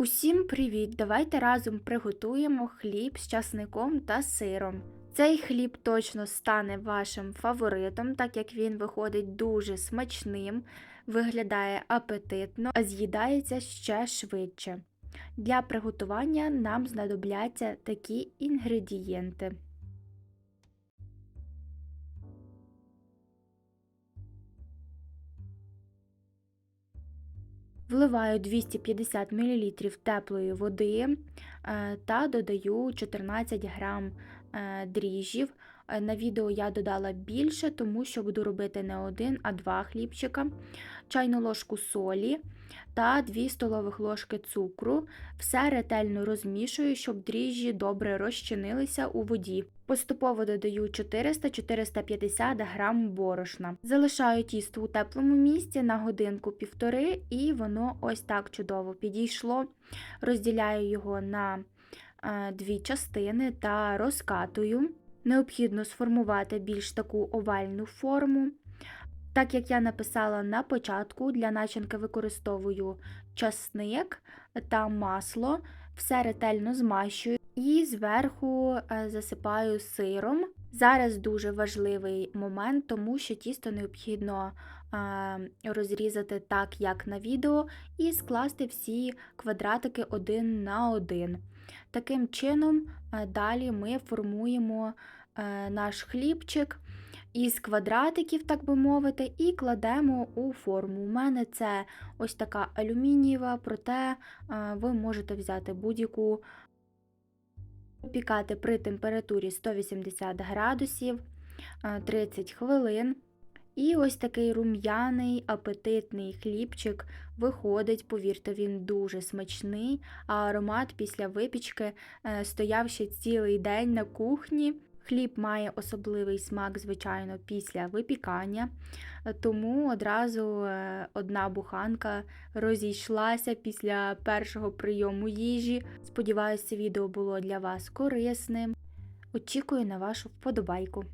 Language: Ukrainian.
Усім привіт! Давайте разом приготуємо хліб з часником та сиром. Цей хліб точно стане вашим фаворитом, так як він виходить дуже смачним, виглядає апетитно, а з'їдається ще швидше. Для приготування нам знадобляться такі інгредієнти. Вливаю 250 мл теплої води та додаю 14 грам е, дріжджів. Е, На відео я додала більше, тому що буду робити не один, а два хлібчика, чайну ложку солі та 2 столових ложки цукру. Все ретельно розмішую, щоб дріжджі добре розчинилися у воді. Поступово додаю 400-450 грам борошна. Залишаю тісто у теплому місці на годинку півтори, і воно ось так чудово підійшло. Розділяю його на е, дві частини та розкатую. Необхідно сформувати більш таку овальну форму. Так як я написала на початку, для начинки використовую часник та масло, все ретельно змащую і зверху е, засипаю сиром. Зараз дуже важливий момент, тому що тісто необхідно розрізати так, як на відео, і скласти всі квадратики один на один. Таким чином, далі ми формуємо е, наш хлібчик із квадратиків, так би мовити, і кладемо у форму. У мене це ось така алюмінієва, проте ви можете взяти будь-яку Пікати при температурі 180 градусів е, 30 хвилин. І ось такий рум'яний, апетитний хлібчик виходить, повірте, він дуже смачний, а аромат після випічки е, стояв ще цілий день на кухні. Хліб має особливий смак, звичайно, після випікання, тому одразу е, одна буханка розійшлася після першого прийому їжі. Сподіваюся, відео було для вас корисним. Очікую на вашу вподобайку.